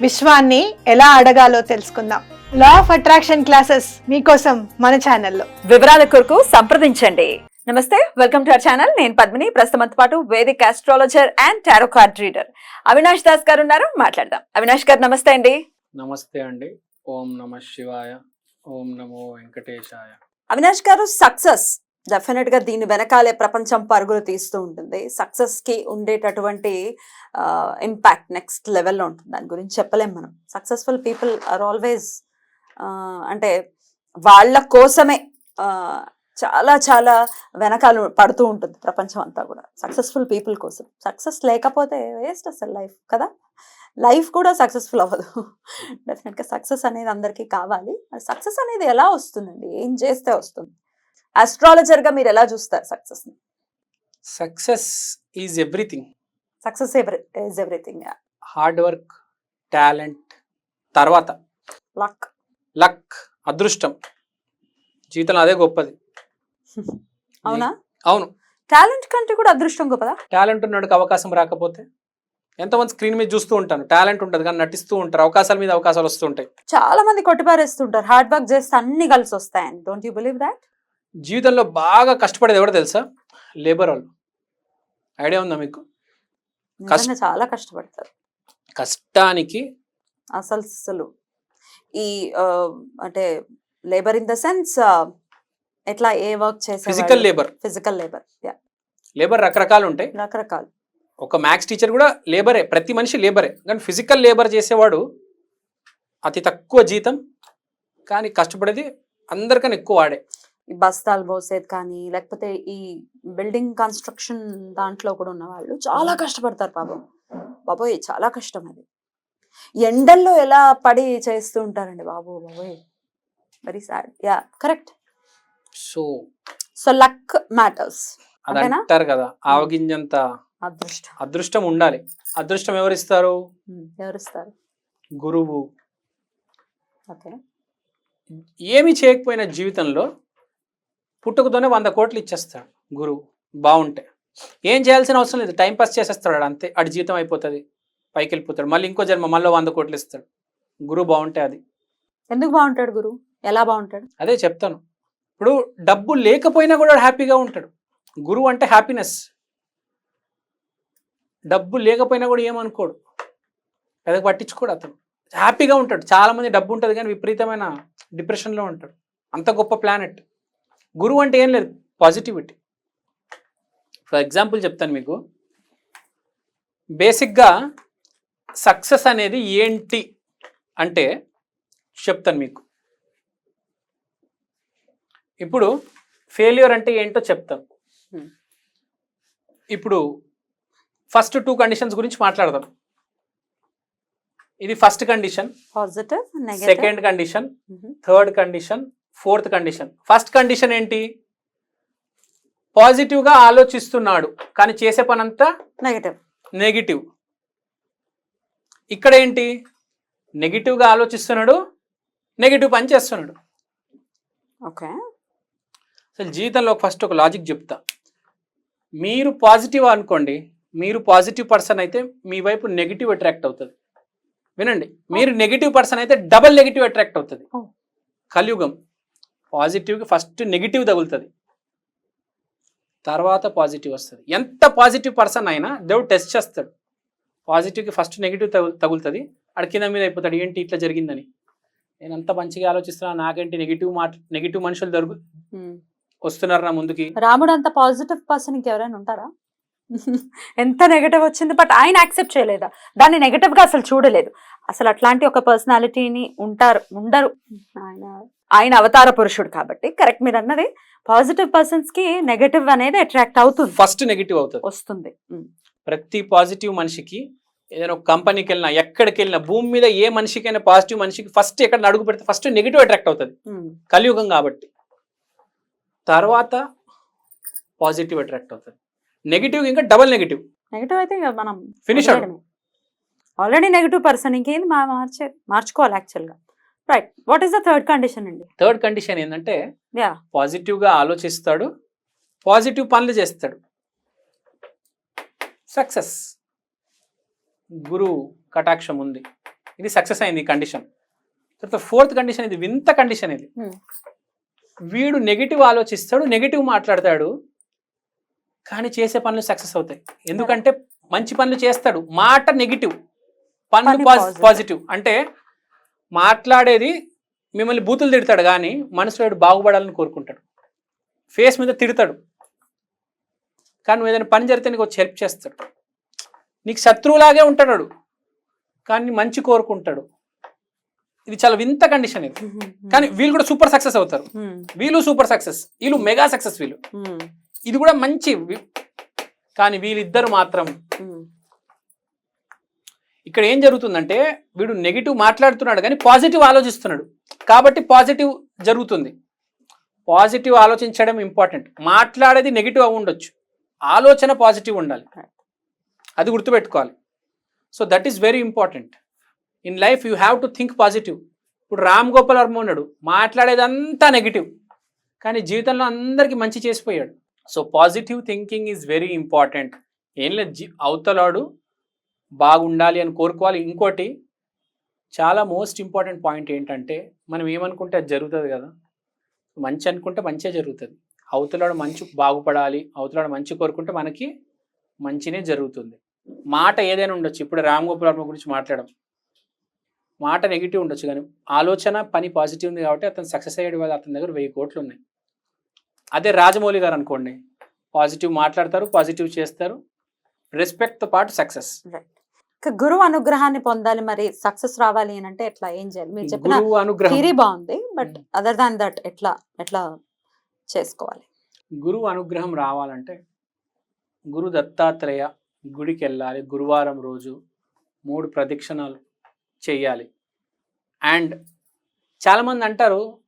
విశ్వాన్ని ఎలా అడగాలో తెలుసుకుందాం. లా ఆఫ్ అట్రాక్షన్ క్లాసెస్ మీకోసం మన ఛానల్లో. వివరాల కొరకు సంప్రదించండి. నమస్తే వెల్కమ్ టు అవర్ ఛానల్. నేను పద్మిని. ప్రస్తుతంతో పాటు Vedic astrologer and tarot card reader Avinash Das గారు ఉన్నారు. మాట్లాడదాం. అవినాష్ గారు నమస్తే అండి. నమస్తే అండి. ఓం నమ శివాయ. ఓం నమో వెంకటేశాయ. అవినాష్ గారు సక్సెస్ డెఫినెట్గా దీని వెనకాలే ప్రపంచం పరుగులు తీస్తూ ఉంటుంది. సక్సెస్కి ఉండేటటువంటి ఇంపాక్ట్ నెక్స్ట్ లెవెల్లో ఉంటుంది. దాని గురించి చెప్పలేం మనం. సక్సెస్ఫుల్ పీపుల్ ఆర్ ఆల్వేస్ అంటే వాళ్ళ కోసమే చాలా చాలా వెనకాల పడుతూ ఉంటుంది ప్రపంచం అంతా కూడా. సక్సెస్ఫుల్ పీపుల్ కోసం. సక్సెస్ లేకపోతే వేస్ట్ అసలు లైఫ్ కదా? లైఫ్ కూడా సక్సెస్ఫుల్ అవ్వదు. డెఫినెట్గా సక్సెస్ అనేది అందరికీ కావాలి. సక్సెస్ అనేది ఎలా వస్తుందండి? ఏం చేస్తే వస్తుంది? Astrologer గా మీరు ఎలా చూస్తారు success success is everything success is everything hard work talent తర్వాత. లక్ లక్ అదృష్టం. జీవితంలో అదే గొప్పది. అవునా? అవును. టాలెంట్ కంటే కూడా అదృష్టం గొప్పదా? టాలెంట్ ఉన్నోడికి అవకాశం రాకపోతే ఎంతమంది స్క్రీన్ మీద చూస్తూ ఉంటాను. టాలెంట్ ఉంటుంది కానీ నటిస్తూ ఉంటారు. అవకాశాల మీద అవకాశాలు వస్తూ ఉంటాయి. చాలా మంది కొట్టిపారేస్తుంటారు. హార్డ్ వర్క్ చేస్తే అన్ని కలిసి వస్తాయని. డోంట్ యూ బిలీవ్ దాట్ జీవితంలో బాగా కష్టపడేది ఎవడో తెలుసా? లేబర్ వాళ్ళు. ఐడియా ఉందా మీకు? నిజంగా చాలా కష్టపడతారు. కష్టానికి అసలు అసలు ఈ ఆ, అంటే లేబర్ ఇన్ ద సెన్స్ ఎట్లా ఏ వర్క్ చేసే physical labour. Physical labour labour రకరకాలు ఉంటాయి. రకరకాలు. ఒక మ్యాథ్స్ టీచర్ కూడా లేబరే ప్రతి మనిషి లేబరే. కానీ ఫిజికల్ లేబర్ చేసేవాడు అతి తక్కువ జీతం కానీ కష్టపడేది అందరికన్నా ఎక్కువ వాడే. ఈ బస్తాలు పోసేది కానీ లేకపోతే ఈ బిల్డింగ్ కన్స్ట్రక్షన్ దాంట్లో కూడా ఉన్న వాళ్ళు చాలా కష్టపడతారు పాపం. బాబోయ్ చాలా కష్టం అది. ఎండల్లో ఎలా పడి చేస్తూ ఉంటారండి బాబు బాబోయ్. Very sad yeah correct so so luck matters? అంటారు కదా ఆవగింజంత అదృష్టం. అదృష్టం ఉండాలి. అదృష్టం ఎవరిస్తారు? ఉమ్, ఎవరిస్తారు? గురువు. ఓకే. ఏమి చేయకపోయిన జీవితంలో పుట్టుకతోనే వంద కోట్లు ఇచ్చేస్తాడు గురువు. బాగుంటే. ఏం చేయాల్సిన అవసరం లేదు. టైం పాస్ చేసేస్తాడు అంతే. ఆడి జీవితం అయిపోతుంది. పైకి వెళ్ళిపోతాడు మళ్ళీ ఇంకో జన్మ మళ్ళీ వంద కోట్లు ఇస్తాడు. గురువు బాగుంటే అది. ఎందుకు బాగుంటాడు గురు? ఎలా బాగుంటాడు? అదే చెప్తాను. ఇప్పుడు డబ్బు లేకపోయినా కూడా హ్యాపీగా ఉంటాడు. గురువు అంటే హ్యాపీనెస్. డబ్బు లేకపోయినా కూడా ఏమనుకోడు. పెద్ద పట్టించుకోడు అతను. హ్యాపీగా ఉంటాడు. చాలా మంది డబ్బు ఉంటుంది కానీ విపరీతమైన డిప్రెషన్లో ఉంటాడు. అంత గొప్ప ప్లానెట్ గురువు అంటే ఏం లేదు పాజిటివిటీ ఫర్ ఎగ్జాంపుల్ చెప్తాను మీకు. బేసిక్గా సక్సెస్ అనేది ఏంటి అంటే చెప్తాను మీకు. ఇప్పుడు ఫెయిల్యూర్ అంటే ఏంటో చెప్తాను Hmm. ఇప్పుడు ఫస్ట్ టూ కండిషన్స్ గురించి మాట్లాడదాం. ఇది first condition positive second condition third condition fourth condition. First condition ఏంటి? పాజిటివ్గా ఆలోచిస్తున్నాడు కానీ చేసే పనంతా నెగటివ్ నెగిటివ్. ఇక్కడ ఏంటి? నెగిటివ్గా ఆలోచిస్తున్నాడు నెగిటివ్ పని చేస్తున్నాడు. ఓకే అసలు జీవితంలో ఫస్ట్ ఒక లాజిక్ చెప్తా. మీరు పాజిటివ్ అనుకోండి మీరు పాజిటివ్ పర్సన్ అయితే మీ వైపు నెగిటివ్ అట్రాక్ట్ అవుతుంది. వినండి మీరు నెగిటివ్ పర్సన్ అయితే డబల్ నెగిటివ్ అట్రాక్ట్ అవుతుంది. Oh. కలియుగం. పాజిటివ్కి ఫస్ట్ నెగిటివ్ తగులుతుంది. తర్వాత పాజిటివ్ వస్తుంది. ఎంత పాజిటివ్ పర్సన్ అయినా దేవుడు టెస్ట్ చేస్తాడు. పాజిటివ్కి ఫస్ట్ నెగిటివ్ తగు తగులుతుంది. ఆడ కింద మీద అయిపోతాడు ఏంటి ఇట్లా జరిగిందని? నేను అంత మంచిగా ఆలోచిస్తున్నా నాకేంటి నెగిటివ్ మాట నెగిటివ్ మనుషులు దొరుకు వస్తున్నారు నా ముందుకి. రాముడు అంత పాజిటివ్ పర్సన్ ఇంకెవరైనా ఉంటారా? ఎంత నెగటివ్ వచ్చింది బట్ ఆయన యాక్సెప్ట్ చేయలేదా? దాన్ని నెగటివ్గా అసలు చూడలేదు. అసలు అట్లాంటి ఒక పర్సనాలిటీని ఉంటారు ఉండరు. ఆయన ఆయన అవతార పురుషుడు కాబట్టి కరెక్ట్ మీరు అన్నది. పాజిటివ్ పర్సన్స్కి నెగటివ్ అనేది అట్రాక్ట్ అవుతుంది. ఫస్ట్ నెగిటివ్ అవుతుంది. వస్తుంది. ప్రతి పాజిటివ్ మనిషికి ఏదైనా ఒక కంపెనీకి వెళ్ళినా ఎక్కడికి వెళ్ళినా భూమి మీద ఏ మనిషికైనా పాజిటివ్ మనిషికి ఫస్ట్ ఎక్కడ అడుగు పెడితే ఫస్ట్ నెగిటివ్ అట్రాక్ట్ అవుతుంది. కలియుగం కాబట్టి. తర్వాత పాజిటివ్ అట్రాక్ట్ అవుతుంది. నెగిటివ్ ఇంకా డబల్ నెగిటివ్. నెగిటివ్ అయితే ఇక మనం out. ఆల్రెడీ నెగిటివ్ పర్సన్ ఇంకేంది? మా మార్చేది మార్చుకోవాలి యాక్చువల్గా right what is the third condition అండి? థర్డ్ కండిషన్ ఏంటంటే యా పాజిటివ్గా ఆలోచిస్తాడు పాజిటివ్ పనులు చేస్తాడు. సక్సెస్ గురు కటాక్షం ఉంది. ఇది సక్సెస్ అయింది ఈ కండిషన్ తర్వాత ఫోర్త్ కండిషన్ ఇది వింత కండిషన్ ఇది. Hmm. వీడు నెగిటివ్ ఆలోచిస్తాడు నెగిటివ్ మాట్లాడతాడు కానీ చేసే పనులు సక్సెస్ అవుతాయి. ఎందుకంటే మంచి పనులు చేస్తాడు. మాట నెగిటివ్ పనులు. పాజిటివ్ అంటే మాట్లాడేది మిమ్మల్ని బూతులు తిడతాడు కానీ మనసులో బాగుపడాలని కోరుకుంటాడు. ఫేస్ మీద తిడతాడు. కానీ నువ్వు ఏదైనా పని జరిగితే నీకు వచ్చి హెల్ప్ చేస్తాడు. నీకు శత్రువులాగే ఉంటాడు. కానీ మంచి కోరుకుంటాడు. ఇది చాలా వింత కండిషన్ ఇది. కానీ వీళ్ళు కూడా సూపర్ సక్సెస్ అవుతారు. వీళ్ళు సూపర్ సక్సెస్ వీళ్ళు మెగా సక్సెస్ వీళ్ళు. ఇది కూడా మంచి కానీ వీళ్ళిద్దరు మాత్రం. ఇక్కడ ఏం జరుగుతుందంటే వీడు నెగిటివ్ మాట్లాడుతున్నాడు కానీ పాజిటివ్ ఆలోచిస్తున్నాడు. కాబట్టి పాజిటివ్ జరుగుతుంది. పాజిటివ్ ఆలోచించడం ఇంపార్టెంట్ మాట్లాడేది నెగిటివ్ అవి ఉండొచ్చు. ఆలోచన పాజిటివ్ ఉండాలి. అది గుర్తుపెట్టుకోవాలి. So that is very important in life you have to think positive ఇప్పుడు రామ్ గోపాల్ వర్మ ఉన్నాడు. మాట్లాడేదంతా నెగిటివ్ కానీ జీవితంలో అందరికీ మంచి చేసిపోయాడు. So positive thinking is very important. ఏం లేదు జీ అవతలాడు బాగుండాలి అని కోరుకోవాలి. ఇంకోటి చాలా మోస్ట్ ఇంపార్టెంట్ పాయింట్ ఏంటంటే మనం ఏమనుకుంటే అది జరుగుతుంది కదా. మంచి అనుకుంటే మంచే జరుగుతుంది. అవతలాడు మంచి బాగుపడాలి అవతలాడు మంచి కోరుకుంటే మనకి మంచినే జరుగుతుంది. మాట ఏదైనా ఉండొచ్చు. ఇప్పుడు రామ్ గోపాల్ వర్మ గురించి మాట్లాడడం మాట నెగిటివ్ ఉండొచ్చు కానీ ఆలోచన పని పాజిటివ్ ఉంది కాబట్టి అతను సక్సెస్ అయ్యేది వల్ల అతని దగ్గర వెయ్యి కోట్లు ఉన్నాయి. అదే రాజమౌళి గారు అనుకోండి. పాజిటివ్ మాట్లాడతారు పాజిటివ్ చేస్తారు. రెస్పెక్ట్తో పాటు సక్సెస్. గురువు అనుగ్రహాన్ని పొందాలి మరి సక్సెస్ రావాలి అని అంటే ఎట్లా? ఏం చేయాలి? మీరు చెప్పిన అనుగ్రహం. థియరీ బాగుంది బట్ అదర్ దాన్ దట్ ఎట్లా? ఎట్లా చేసుకోవాలి? గురువు అనుగ్రహం రావాలంటే గురు దత్తాత్రేయ గుడికి వెళ్ళాలి గురువారం రోజు మూడు ప్రదక్షిణాలు చేయాలి. అండ్ చాలామంది అంటారు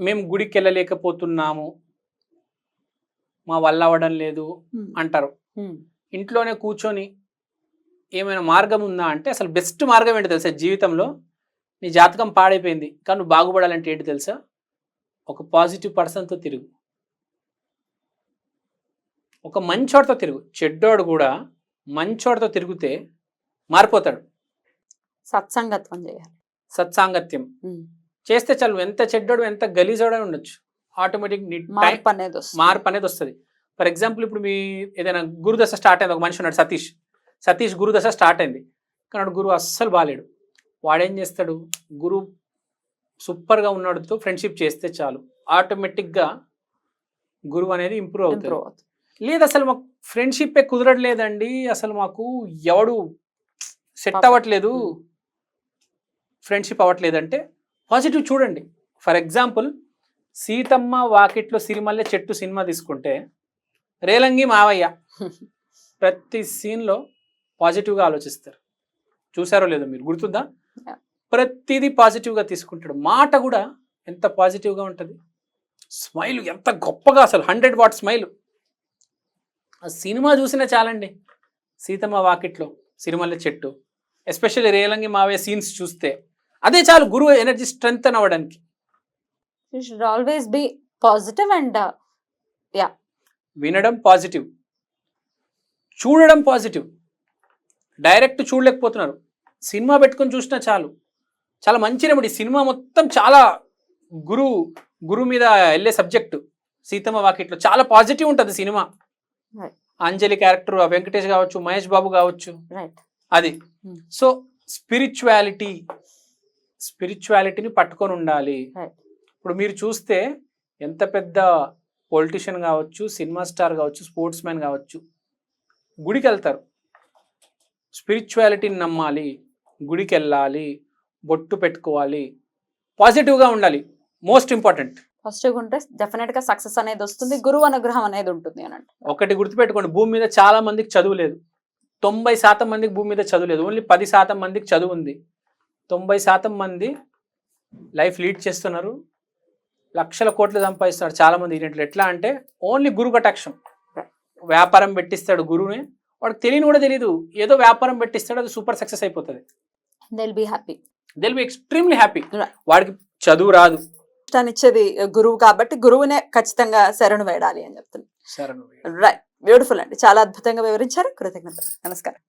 మేము గుడికి వెళ్ళలేకపోతున్నాము మా వల్ల అవ్వడం లేదు అంటారు. ఇంట్లోనే కూర్చొని ఏమైనా మార్గం ఉందా అంటే అసలు బెస్ట్ మార్గం ఏంటి తెలుసా? జీవితంలో నీ జాతకం పాడైపోయింది. కానీ నువ్వు బాగుపడాలంటే ఏంటి తెలుసా? ఒక పాజిటివ్ పర్సన్తో తిరుగు. ఒక మంచోడితో తిరుగు. చెడ్డోడు కూడా మంచోడితో తిరిగితే మారిపోతాడు. సత్సంగత్వం చేయాలి. సత్సాంగత్యం. చేస్తే చాలు ఎంత చెడ్డోడు ఎంత గలీజోడే ఉండొచ్చు. ఆటోమేటిక్ మార్పు అనేది మార్పు అనేది వస్తుంది. ఫర్ ఎగ్జాంపుల్ ఇప్పుడు మీ ఏదైనా గురుదశ స్టార్ట్ అయింది ఒక మనిషి ఉన్నాడు సతీష్. సతీష్ గురుదశ స్టార్ట్ అయింది. కానీ గురువు అస్సలు బాలేడు. వాడేం చేస్తాడు? గురువు సూపర్గా ఉన్నాడుతో ఫ్రెండ్షిప్ చేస్తే చాలు. ఆటోమేటిక్గా గురువు అనేది ఇంప్రూవ్ అవుతుంది లేదు అసలు మాకు ఫ్రెండ్షిప్ కుదరట్లేదండి. అసలు మాకు ఎవడు సెట్. అవ్వట్లేదు. ఫ్రెండ్షిప్ అవ్వట్లేదంటే పాజిటివ్ చూడండి. ఫర్ ఎగ్జాంపుల్ సీతమ్మ వాకిట్లో సిరిమల్లె చెట్టు సినిమా తీసుకుంటే రేలంగి మావయ్య ప్రతి సీన్లో పాజిటివ్గా ఆలోచిస్తారు. చూసారో లేదో మీరు గుర్తుందా. ప్రతిదీ పాజిటివ్గా తీసుకుంటాడు. మాట కూడా ఎంత పాజిటివ్గా ఉంటుంది? స్మైల్ ఎంత గొప్పగా అసలు. Hundred watt smile. ఆ సినిమా చూసినా చాలండి. సీతమ్మ వాకిట్లో సిరిమల్లె చెట్టు ఎస్పెషల్లీ రేలంగి మావే సీన్స్ చూస్తే. అదే చాలు గురువు ఎనర్జీ స్ట్రెంగ్ అవ్వడానికి you should always be positive and వినడం పాజిటివ్. చూడడం పాజిటివ్. డైరెక్ట్ చూడలేకపోతున్నారు. సినిమా పెట్టుకొని చూసినా చాలు. చాలా మంచి రెమెడీ సినిమా మొత్తం చాలా గురు గురు మీద వెళ్ళే సబ్జెక్టు. సీతమ్మ వాకిట్లో చాలా పాజిటివ్ ఉంటుంది సినిమా. అంజలి క్యారెక్టర్ వెంకటేష్ కావచ్చు మహేష్ బాబు కావచ్చు. అది. Hmm. సో స్పిరిచువాలిటీ స్పిరిచువాలిటీని పట్టుకొని ఉండాలి. ఇప్పుడు మీరు చూస్తే ఎంత పెద్ద పొలిటీషియన్ కావచ్చు సినిమా స్టార్ కావచ్చు స్పోర్ట్స్ మ్యాన్ కావచ్చు గుడికి వెళ్తారు స్పిరిచువాలిటీని నమ్మాలి గుడికి వెళ్ళాలి బొట్టు పెట్టుకోవాలి పాజిటివ్గా ఉండాలి. మోస్ట్ ఇంపార్టెంట్ పాజిటివ్ ఉంటే డెఫినెట్గా సక్సెస్ అనేది వస్తుంది గురువు అనుగ్రహం అనేది ఉంటుంది అని ఒకటి గుర్తుపెట్టుకోండి భూమి మీద చాలా మందికి చదువు లేదు. తొంభై శాతం మందికి భూమి మీద చదువు లేదు. ఓన్లీ పది శాతం మందికి చదువు ఉంది. తొంభై శాతం మంది లైఫ్ లీడ్ చేస్తున్నారు. లక్షల కోట్లు సంపాదిస్తున్నారు చాలా మంది దీంట్లో ఎట్లా అంటే ఓన్లీ గురు కటాక్షం. వ్యాపారం పెట్టిస్తాడు గురువుని వాడికి తెలియని కూడా తెలియదు ఏదో వ్యాపారం పెట్టిస్తాడు అది సూపర్ సక్సెస్ అయిపోతుంది. దిల్ బీ హ్యాపీ దిల్ బి ఎక్స్ట్రీమ్లీ హ్యాపీ. వాడికి చదువు రాదు. ఇష్టాన్ని ఇచ్చేది గురువు కాబట్టి గురువునే ఖచ్చితంగా శరణు వేడాలి అని చెప్తున్నాను. రైట్ బ్యూటిఫుల్ అండి. చాలా అద్భుతంగా వివరించారు. కృతజ్ఞతలు. నమస్కారం.